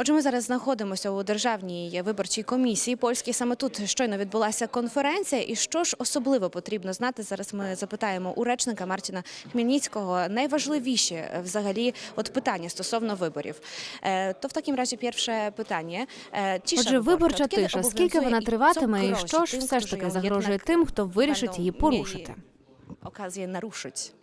Отже, ми зараз знаходимося у державній виборчій комісії польській. Саме тут щойно відбулася конференція. І що ж особливо потрібно знати? Зараз ми запитаємо у речника Мартіна Хмельницького найважливіші е, взагалі от питання стосовно виборів. Е, То в такому разі перше питання. Е, Отже, виборча тиша. Скільки вона триватиме, і що ж все ж таки загрожує тим, хто вирішить її порушити? Okazję naruszyć.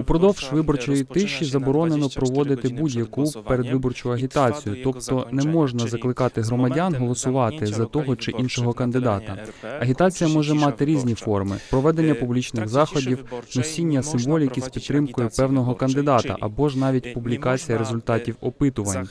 Упродовж виборчої тиші заборонено проводити будь-яку передвиборчу агітацію, тобто не можна закликати громадян голосувати за того чи іншого кандидата. Агітація може мати різні форми: проведення публічних заходів, носіння символіки з підтримкою певного кандидата або ж навіть публікація результатів опитувань.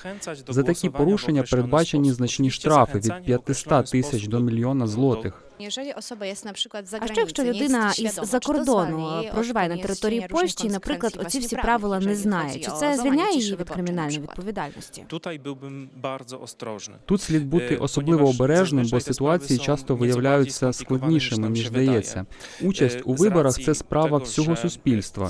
За такі порушення передбачені значні штрафи від 500 тисяч до мільйона злотих. Osoba jest na przykład za А що якщо людина із-за кордону проживає на території Польщі, і, наприклад, оці всі правила не знає, чи це звільняє її від кримінальної відповідальності? Tutaj byłbym bardzo ostrożny. Тут слід бути Е, особливо обережним, бо ситуації часто виявляються складнішими, ніж здається. Участь Е, у виборах це справа всього суспільства.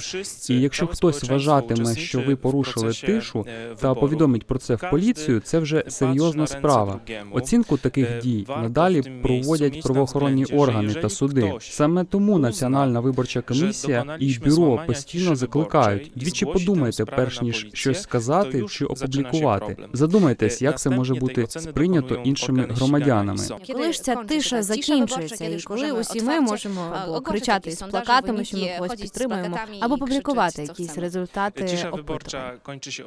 І якщо хтось вважатиме, що ви порушили тишу е, та повідомить про це в поліцію, це вже серйозна справа. Оцінку таких Е, дій надалі проводять місці правоохоронні органи та суди. Саме тому Національна виборча комісія і бюро постійно закликають. двічі подумайте, перш ніж щось сказати чи опублікувати. Задумайтесь, Е, як це може бути сприйнято іншими громадянами. Коли ж ця тиша закінчується, і коли усі ми можемо або кричати із плакатами, що ми когось підтримуємо, або публікувати якісь результати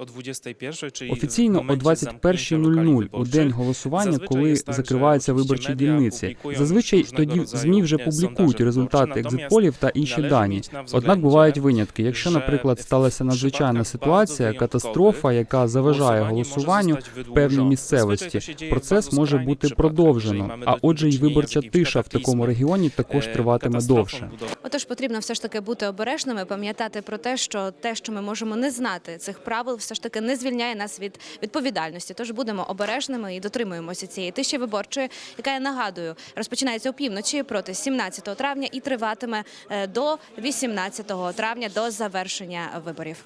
21, czyli Офіційно о momencie zamknięcia 21.00 у день голосування, коли закриваються виборчі дільниці. публікують Зазвичай тоді ЗМІ вже публікують результати екзитполів та інші дані. Однак бувають винятки. Якщо, наприклад, сталася надзвичайна ситуація, катастрофа, яка заважає голосуванню в певній місцевості, процес може бути продовжено. А отже, й виборча тиша в такому регіоні також Е, триватиме довше. Отож, потрібно все ж таки бути обережними, пам'ятати про те, що те, що ми можемо не знати цих правил, все ж таки не звільняє нас від відповідальності. Тож будемо обережними і дотримуємося цієї тиші виборчої, яка я нагадую розпочинається опівночі проти 17 травня і триватиме е, до 18 травня до завершення виборів.